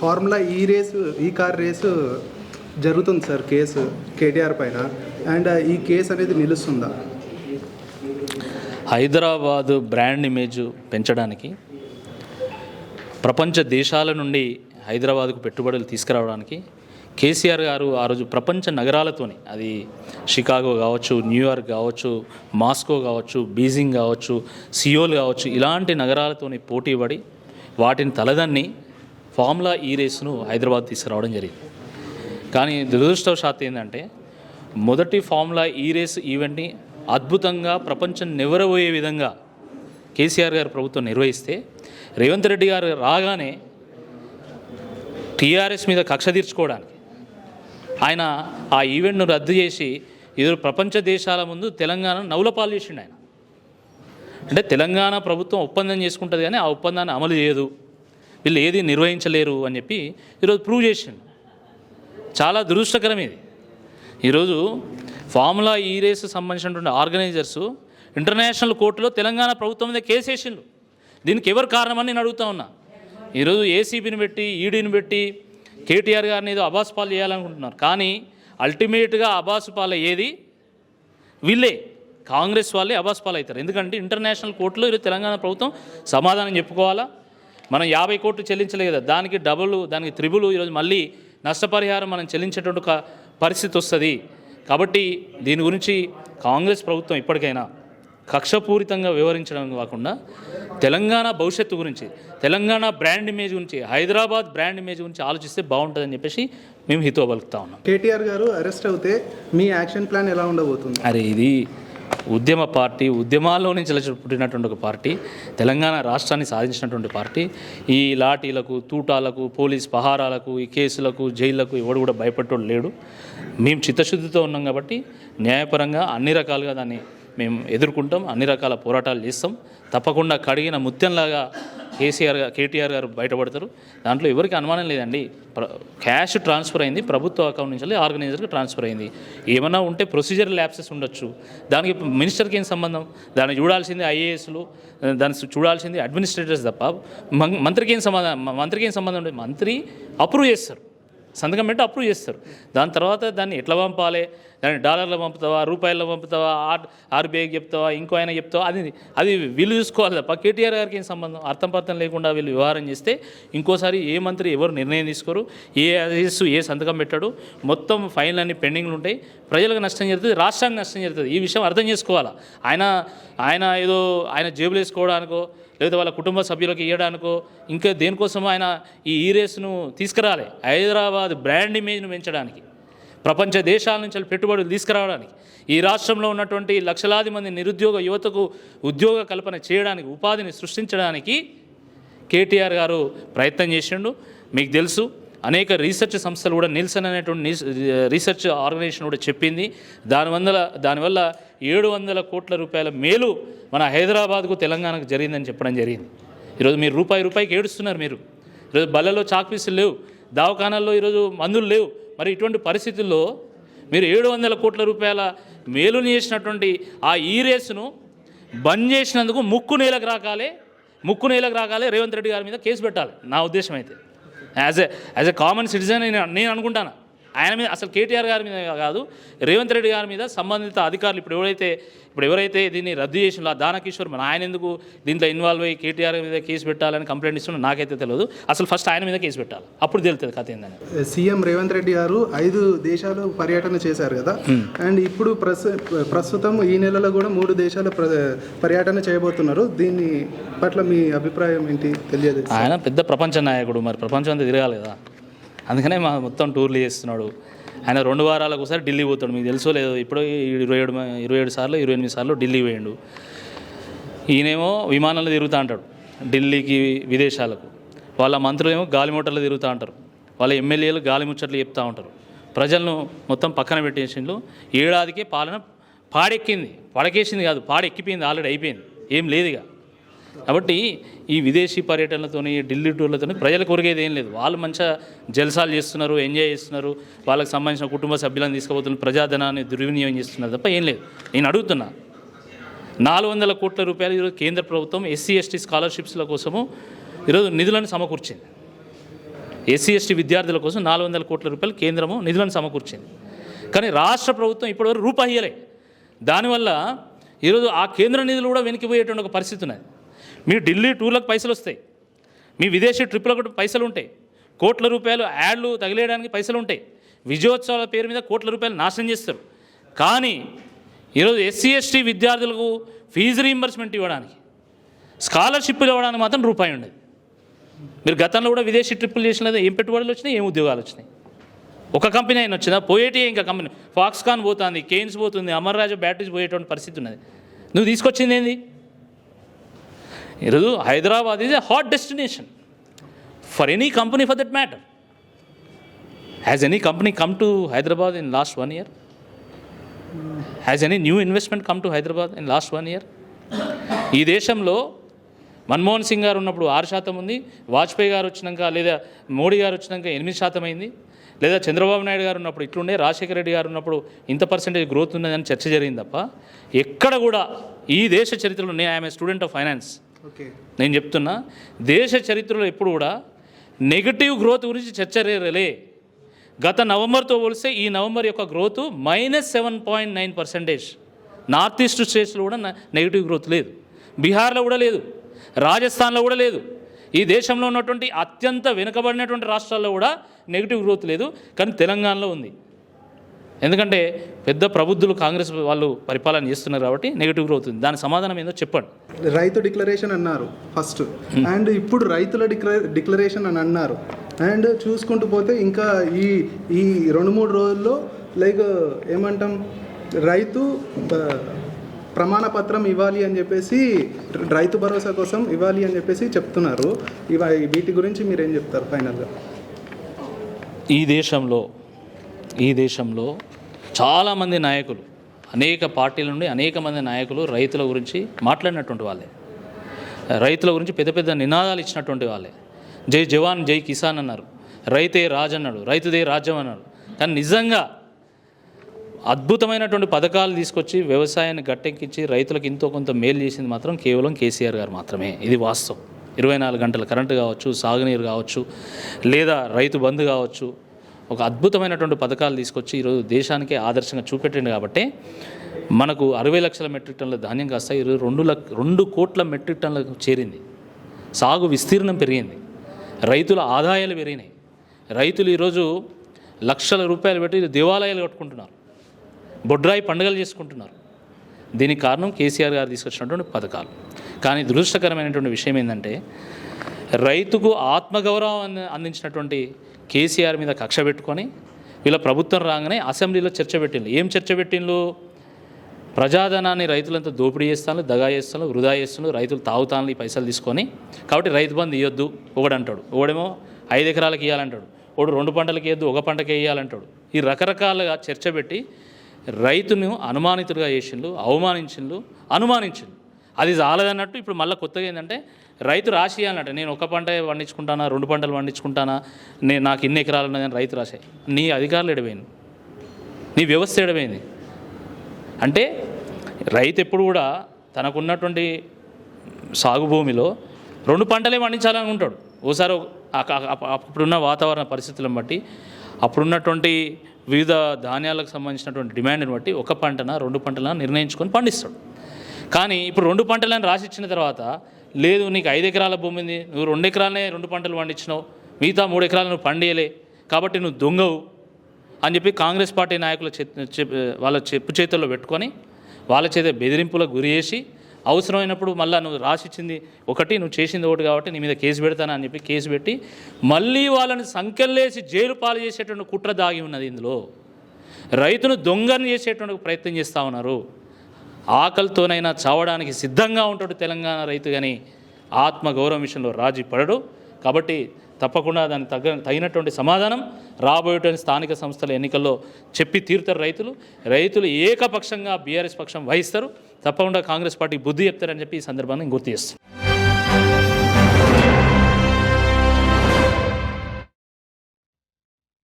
Formula E race ఈ car race జరుగుతుంది sir case KTR పైన. అండ్ ఈ కేసు అనేది నిలుస్తుందా? హైదరాబాదు బ్రాండ్ ఇమేజ్ పెంచడానికి ప్రపంచ దేశాల నుండి హైదరాబాద్కు పెట్టుబడులు తీసుకురావడానికి కేసీఆర్ గారు ఆ రోజు ప్రపంచ నగరాలతోని అది షికాగో కావచ్చు న్యూయార్క్ కావచ్చు మాస్కో కావచ్చు బీజింగ్ కావచ్చు సియోల్ కావచ్చు ఇలాంటి నగరాలతోని పోటీ పడి వాటిని తలదన్ని ఫార్ములా ఈ రేసును హైదరాబాద్ తీసుకురావడం జరిగింది. కానీ దురదృష్టవశాత్తు ఏంటంటే మొదటి ఫార్ములా ఈ రేస్ ఈవెంట్ని అద్భుతంగా ప్రపంచం నివరబోయే విధంగా కేసీఆర్ గారు ప్రభుత్వం నిర్వహిస్తే రేవంత్ రెడ్డి గారు రాగానే టీఆర్ఎస్ మీద కక్ష తీర్చుకోవడానికి ఆయన ఆ ఈవెంట్ను రద్దు చేసి ఈరోజు ప్రపంచ దేశాల ముందు తెలంగాణ నవ్వులపాలు చేసిండు ఆయన. అంటే తెలంగాణ ప్రభుత్వం ఒప్పందం చేసుకుంటుంది కానీ ఆ ఒప్పందాన్ని అమలు చేయదు. వీళ్ళు ఏది నిర్వహించలేరు అని చెప్పి ఈరోజు ప్రూవ్ చేసిండు. చాలా దురదృష్టకరం ఇది. ఈరోజు ఫార్ములా ఈ రేస్ సంబంధించినటువంటి ఆర్గనైజర్స్ ఇంటర్నేషనల్ కోర్టులో తెలంగాణ ప్రభుత్వం మీద కేసు వేసిండు. దీనికి ఎవరు కారణమని నేను అడుగుతా ఉన్నా. ఈరోజు ఏసీబీని పెట్టి ఈడీని పెట్టి కేటీఆర్ గారిని ఏదో అబాస్ పాలు చేయాలనుకుంటున్నారు. కానీ అల్టిమేట్గా అబాస్ పాలు ఏది వీళ్ళే. కాంగ్రెస్ వాళ్ళే అబాస్ పాలు అవుతారు. ఎందుకంటే ఇంటర్నేషనల్ కోర్టులో ఈరోజు తెలంగాణ ప్రభుత్వం సమాధానం చెప్పుకోవాలా? మనం యాభై కోట్లు చెల్లించలేదు కదా. దానికి డబుల్ దానికి త్రిబుల్ ఈరోజు మళ్ళీ నష్టపరిహారం మనం చెల్లించేటువంటి ఒక పరిస్థితి వస్తుంది. కాబట్టి దీని గురించి కాంగ్రెస్ ప్రభుత్వం ఇప్పటికైనా కక్షపూరితంగా వివరించడం కాకుండా తెలంగాణ భవిష్యత్తు గురించి తెలంగాణ బ్రాండ్ ఇమేజ్ గురించి హైదరాబాద్ బ్రాండ్ ఇమేజ్ గురించి ఆలోచిస్తే బాగుంటుందని చెప్పేసి మేము హితో పలుకుతా ఉన్నాం. కేటీఆర్ గారు అరెస్ట్ అవుతే మీ యాక్షన్ ప్లాన్ ఎలా ఉండబోతుంది? అరే ఇది ఉద్యమ పార్టీ ఉద్యమాల్లో నుంచి పుట్టినటువంటి ఒక పార్టీ తెలంగాణ రాష్ట్రాన్ని సాధించినటువంటి పార్టీ. ఈ లాఠీలకు తూటాలకు పోలీస్ పహారాలకు ఈ కేసులకు జైళ్ళకు ఎవడు కూడా భయపడేటోడు లేడు. మేము చిత్తశుద్ధితో ఉన్నాం కాబట్టి న్యాయపరంగా అన్ని రకాలుగా దాన్ని మేము ఎదుర్కొంటాం అన్ని రకాల పోరాటాలు చేస్తాం. తప్పకుండా కడిగిన ముత్యంలాగా కేసీఆర్ కేటీఆర్ గారు బయటపడతారు. దాంట్లో ఎవరికి అనుమానం లేదండి. ప్ర- క్యాష్ ట్రాన్స్ఫర్ అయింది. ప్రభుత్వ అకౌంట్ నుంచి వెళ్ళి ఆర్గనైజర్కి ట్రాన్స్ఫర్ అయింది. ఏమైనా ఉంటే ప్రొసీజర్ ల్యాప్సెస్ ఉండొచ్చు. దానికి మినిస్టర్కి ఏం సంబంధం? దాన్ని చూడాల్సింది ఐఏఎస్లు దాన్ని చూడాల్సింది అడ్మినిస్ట్రేటర్స్ తప్ప. మం- మంత్రికి ఏం సంబంధం మంత్రికి ఏం సంబంధం ఉండదు మంత్రి అప్రూవ్ చేస్తారు. సంతకం పెట్టి అప్రూవ్ చేస్తారు. దాని తర్వాత దాన్ని ఎట్లా పంపాలి? దాన్ని డాలర్లో పంపుతావా? రూపాయల్లో పంపుతావా? ఆర్ ఆర్బీఐకి చెప్తావా? ఇంకో ఆయన చెప్తావా? అది అది వీళ్ళు చూసుకోవాలి తప్ప. కేటీఆర్ గారికి ఏం సంబంధం? అర్థం పర్థం లేకుండా వీళ్ళు వ్యవహారం చేస్తే ఇంకోసారి ఏ మంత్రి ఎవరు నిర్ణయం తీసుకోరు. ఏ ఐఏఎస్ ఏ సంతకం పెట్టాడు. మొత్తం ఫైన్లు అన్ని పెండింగ్లు ఉంటాయి. ప్రజలకు నష్టం జరుగుతుంది రాష్ట్రానికి నష్టం జరుగుతుంది. ఈ విషయం అర్థం చేసుకోవాలా? ఆయన ఆయన ఏదో ఆయన జేబులు వేసుకోవడానికో లేదా వాళ్ళ కుటుంబ సభ్యులకు ఇవ్వడానికో ఇంకా దేనికోసం ఆయన ఈ ఈ రేసును తీసుకురాలే. హైదరాబాద్ బ్రాండ్ ఇమేజ్ను పెంచడానికి ప్రపంచ దేశాల నుంచి పెట్టుబడులు తీసుకురావడానికి ఈ రాష్ట్రంలో ఉన్నటువంటి లక్షలాది మంది నిరుద్యోగ యువతకు ఉద్యోగ కల్పన చేయడానికి ఉపాధిని సృష్టించడానికి కేటీఆర్ గారు ప్రయత్నం చేసిండు. మీకు తెలుసు అనేక రీసెర్చ్ సంస్థలు కూడా నిల్సన్ అనేటువంటి రీసెర్చ్ ఆర్గనైజేషన్ కూడా చెప్పింది. దానివల్ల దానివల్ల ఏడు వందల కోట్ల రూపాయల మేలు మన హైదరాబాద్కు తెలంగాణకు జరిగిందని చెప్పడం జరిగింది. ఈరోజు మీరు రూపాయి రూపాయికి ఏడుస్తున్నారు మీరు. ఈరోజు బల్లలో చాక్పీసులు లేవు దవాఖానాల్లో ఈరోజు మందులు లేవు. మరి ఇటువంటి పరిస్థితుల్లో మీరు ఏడు వందల కోట్ల రూపాయల మేలుని చేసినటువంటి ఆ ఈ రేసును బంద్ చేసినందుకు ముక్కు నేలకు రాకాలే ముక్కు నేలకు రాకాలే రేవంత్ రెడ్డి గారి మీద కేసు పెట్టాలి. నా ఉద్దేశం అయితే. As a as a common citizen నేను నేను అనుకుంటాను. ఆయన మీద అసలు కేటీఆర్ గారి మీద కాదు రేవంత్ రెడ్డి గారి మీద సంబంధిత అధికారులు ఇప్పుడు ఎవరైతే ఇప్పుడు ఎవరైతే దీన్ని రద్దు చేసిన దానకిషోర్ మన ఆయన ఎందుకు దీంట్లో ఇన్వాల్వ్ అయ్యి కేటీఆర్ మీద కేసు పెట్టాలని కంప్లైంట్ ఇస్తున్నా నాకైతే తెలియదు. అసలు ఫస్ట్ ఆయన మీద కేసు పెట్టాలి. అప్పుడు తెలుస్తుంది కథ ఏందని. సీఎం రేవంత్ రెడ్డి గారు ఐదు దేశాలు పర్యటన చేశారు కదా. అండ్ ఇప్పుడు ప్రస్తు ప్రస్తుతం ఈ నెలలో కూడా మూడు దేశాల ప్ర పర్యటన చేయబోతున్నారు. దీన్ని పట్ల మీ అభిప్రాయం ఏంటి? తెలియదు. ఆయన పెద్ద ప్రపంచ నాయకుడు మరి. ప్రపంచం అంతా తిరగాలి కదా. అందుకనే మా మొత్తం టూర్లు చేస్తున్నాడు. ఆయన రెండు వారాలకు ఒకసారి ఢిల్లీ పోతాడు. మీకు తెలుసో లేదో ఇప్పుడు ఇరవై ఏడు ఇరవై ఏడు సార్లు ఇరవై ఎనిమిది సార్లు ఢిల్లీ పోయిండు. ఈయనేమో విమానంలో తిరుగుతూ అంటాడు ఢిల్లీకి విదేశాలకు. వాళ్ళ మంత్రులేమో గాలి మోటార్లు తిరుగుతూ ఉంటారు వాళ్ళ ఎమ్మెల్యేలు గాలి ముచ్చట్లు చెప్తూ ఉంటారు. ప్రజలను మొత్తం పక్కన పెట్టేసిండు. ఏడాదికే పాలన పాడెక్కింది. పడకేసింది కాదు పాడెక్కిపోయింది ఆల్రెడీ అయిపోయింది. ఏం లేదు ఇక. కాబట్టి ఈ విదేశీ పర్యటనలతోని ఢిల్లీ టూర్లతోని ప్రజలకు ఒరిగేది ఏం లేదు. వాళ్ళు మంచిగా జల్సాలు చేస్తున్నారు ఎంజాయ్ చేస్తున్నారు. వాళ్ళకి సంబంధించిన కుటుంబ సభ్యులను తీసుకుపోతున్నారు ప్రజాధనాన్ని దుర్వినియోగం చేస్తున్నారు తప్ప ఏం లేదు. నేను అడుగుతున్నా నాలుగు వందల కోట్ల రూపాయలు ఈరోజు కేంద్ర ప్రభుత్వం ఎస్సీ ఎస్టీ స్కాలర్షిప్స్ల కోసము ఈరోజు నిధులను సమకూర్చింది. ఎస్సీ ఎస్టీ విద్యార్థుల కోసం నాలుగు వందల కోట్ల రూపాయలు కేంద్రము నిధులను సమకూర్చింది. కానీ రాష్ట్ర ప్రభుత్వం ఇప్పటివరకు రూపాయి ఇయ్యలే. దానివల్ల ఈరోజు ఆ కేంద్ర నిధులు కూడా వెనక్కిపోయేటువంటి ఒక పరిస్థితి ఉన్నది. మీరు ఢిల్లీ టూర్లకు పైసలు వస్తాయి. మీ విదేశీ ట్రిప్పులకు పైసలు ఉంటాయి. కోట్ల రూపాయలు యాడ్లు తగిలేయడానికి పైసలు ఉంటాయి. విజయోత్సవాల పేరు మీద కోట్ల రూపాయలు నాశనం చేస్తారు. కానీ ఈరోజు ఎస్సీ ఎస్టీ విద్యార్థులకు ఫీజు రీయింబర్స్మెంట్ ఇవ్వడానికి స్కాలర్షిప్లు ఇవ్వడానికి మాత్రం రూపాయి ఉండదు. మీరు గతంలో కూడా విదేశీ ట్రిప్పులు చేసిన ఏం పెట్టుబడులు వచ్చినాయి ఏం ఉద్యోగాలు వచ్చినాయి. ఒక కంపెనీ అయినా వచ్చిందా? పోయేటి ఇంకా కంపెనీ. ఫాక్స్కాన్ పోతుంది కేన్స్ పోతుంది అమర్ రాజా బ్యాటరీస్ పోయేటువంటి పరిస్థితి ఉన్నది. నువ్వు తీసుకొచ్చింది ఏంది? ఈరోజు Hyderabad is a hot destination for any company for that matter has any company come to Hyderabad in last one year has any new investment come to Hyderabad in last one year ఈ దేశంలో మన్మోహన్ సింగ్ గారు ఉన్నప్పుడు ఆరు శాతం ఉంది వాజ్పేయి గారు వచ్చినాక లేదా మోడీ గారు వచ్చినాక ఎనిమిది శాతం అయింది లేదా చంద్రబాబు నాయుడు గారు ఉన్నప్పుడు ఇట్లుండే రాజశేఖర రెడ్డి గారు ఉన్నప్పుడు ఇంత పర్సెంటేజ్ గ్రోత్ ఉన్నదని చర్చ జరిగింది తప్ప ఎక్కడ కూడా ఈ దేశ చరిత్రలో నేను I'm a student of finance నేను చెప్తున్నా దేశ చరిత్రలో ఎప్పుడు కూడా నెగిటివ్ గ్రోత్ గురించి చర్చరేరలే గత నవంబర్తో పోలిస్తే ఈ నవంబర్ యొక్క growth minus seven point nine percentage north east స్టేట్స్లో కూడా నెగిటివ్ గ్రోత్ లేదు. బీహార్లో కూడా లేదు. రాజస్థాన్లో కూడా లేదు. ఈ దేశంలో ఉన్నటువంటి అత్యంత వెనుకబడినటువంటి రాష్ట్రాల్లో కూడా నెగిటివ్ గ్రోత్ లేదు. కానీ తెలంగాణలో ఉంది. ఎందుకంటే పెద్ద ప్రబుద్ధులు కాంగ్రెస్ వాళ్ళు పరిపాలన చేస్తున్నారు కాబట్టి నెగిటివ్ గ్రోత్ ఉంది. దాని సమాధానం ఏందో చెప్పండి. రైతు డిక్లరేషన్ అన్నారు ఫస్ట్ అండ్ ఇప్పుడు రైతుల డిక్లరే డిక్లరేషన్ అని అన్నారు. అండ్ చూసుకుంటూ పోతే ఇంకా ఈ ఈ రెండు మూడు రోజుల్లో లైక్ ఏమంటాం రైతు ప్రమాణ పత్రం ఇవ్వాలి అని చెప్పేసి రైతు భరోసా కోసం ఇవ్వాలి అని చెప్పేసి చెప్తున్నారు. ఇవ వీటి గురించి మీరు ఏం చెప్తారు ఫైనల్గా ఈ దేశంలో ఈ దేశంలో చాలామంది నాయకులు అనేక పార్టీల నుండి అనేక మంది నాయకులు రైతుల గురించి మాట్లాడినటువంటి వాళ్ళే. రైతుల గురించి పెద్ద పెద్ద నినాదాలు ఇచ్చినటువంటి వాళ్ళే. జై జవాన్ జై కిసాన్ అన్నారు. రైతే రాజ్ అన్నాడు రైతుదే రాజ్యం అన్నాడు కానీ నిజంగా అద్భుతమైనటువంటి పథకాలు తీసుకొచ్చి వ్యవసాయాన్ని గట్టెక్కించి రైతులకు ఎంతో కొంత మేలు చేసింది మాత్రం కేవలం కేసీఆర్ గారు మాత్రమే. ఇది వాస్తవం. ఇరవై నాలుగు గంటల కరెంటు కావచ్చు సాగునీరు కావచ్చు లేదా రైతు బంధు కావచ్చు ఒక అద్భుతమైనటువంటి పథకాలు తీసుకొచ్చి ఈరోజు దేశానికే ఆదర్శంగా చూపెట్టిండు కాబట్టి మనకు అరవై లక్షల మెట్రిక్ టన్నుల ధాన్యం కాస్త ఈరోజు రెండు లక్ష రెండు కోట్ల మెట్రిక్ టన్నులకు చేరింది. సాగు విస్తీర్ణం పెరిగింది. రైతుల ఆదాయాలు పెరిగినాయి. రైతులు ఈరోజు లక్షల రూపాయలు పెట్టి దేవాలయాలు కట్టుకుంటున్నారు. బొడ్రాయి పండుగలు చేసుకుంటున్నారు. దీనికి కారణం కేసీఆర్ గారు తీసుకొచ్చినటువంటి పథకాలు. కానీ దురదృష్టకరమైనటువంటి విషయం ఏంటంటే రైతుకు ఆత్మగౌరవం అందించినటువంటి కేసీఆర్ మీద కక్ష పెట్టుకొని వీళ్ళ ప్రభుత్వం రాగానే అసెంబ్లీలో చర్చ పెట్టిండ్రు ఏం చర్చ పెట్టిండ్రు ప్రజాధనాన్ని రైతులంతా దోపిడీ చేస్తాను దగా చేస్తాను వృధా చేస్తాను రైతులు తాగుతాను ఈ పైసలు తీసుకొని కాబట్టి రైతు బంధు ఇవ్వద్దు ఒకడంటాడు ఒకడేమో ఐదు ఎకరాలకు ఇవ్వాలంటాడు ఒకడు రెండు పంటలకు వేయద్దు ఒక పంటకే వేయాలంటాడు ఈ రకరకాలుగా చర్చ పెట్టి రైతును అనుమానితుడిగా చేసిండు అవమానించిండు అనుమానించిండు అది చాలదన్నట్టు ఇప్పుడు మళ్ళీ కొత్తగా ఏంటంటే రైతు రాసి అన్నట్టు నేను ఒక పంట పండించుకుంటానా రెండు పంటలు పండించుకుంటానా నేను నాకు ఇన్ని ఎకరాలు ఉన్నదని రైతు రాసే నీ అధికారులు ఎడపోయింది నీ వ్యవస్థ ఎడపోయింది అంటే రైతు ఎప్పుడు కూడా తనకున్నటువంటి సాగు భూమిలో రెండు పంటలే పండించాలని ఉంటాడు ఓసారి అప్పుడున్న వాతావరణ పరిస్థితులను బట్టి అప్పుడున్నటువంటి వివిధ ధాన్యాలకు సంబంధించినటువంటి డిమాండ్ని బట్టి ఒక పంటన రెండు పంటలను నిర్ణయించుకొని పండిస్తాడు. కానీ ఇప్పుడు రెండు పంటలను రాసిచ్చిన తర్వాత లేదు నీకు ఐదు ఎకరాల భూమి ఉంది నువ్వు రెండు ఎకరాలనే రెండు పంటలు పండించినావు మిగతా మూడు ఎకరాలు నువ్వు పండియలే కాబట్టి నువ్వు దొంగవు అని చెప్పి కాంగ్రెస్ పార్టీ నాయకుల చెప్- వాళ్ళ చెప్పు చేతుల్లో పెట్టుకొని వాళ్ళ చేత బెదిరింపులకు గురి చేసి అవసరమైనప్పుడు మళ్ళీ నువ్వు రాసిచ్చింది ఒకటి నువ్వు చేసింది ఒకటి కాబట్టి నీ మీద కేసు పెడతానని చెప్పి కేసు పెట్టి మళ్ళీ వాళ్ళని సంకెళ్ళేసి జైలు పాలు చేసేటువంటి కుట్ర దాగి ఉన్నది ఇందులో. రైతును దొంగని చేసేటువంటి ప్రయత్నం చేస్తూ ఉన్నారు. ఆకలితోనైనా చావడానికి సిద్ధంగా ఉంటాడు తెలంగాణ రైతు కానీ ఆత్మ గౌరవ విషయంలో రాజీ పడడు. కాబట్టి తప్పకుండా దానికి తగ్గ తగినటువంటి సమాధానం రాబోయేటువంటి స్థానిక సంస్థల ఎన్నికల్లో చెప్పి తీరుతారు రైతులు. రైతులు ఏకపక్షంగా బీఆర్ఎస్ పక్షం వహిస్తారు. తప్పకుండా కాంగ్రెస్ పార్టీ బుద్ధి చెప్తారని చెప్పి ఈ సందర్భాన్ని గుర్తు చేస్తాను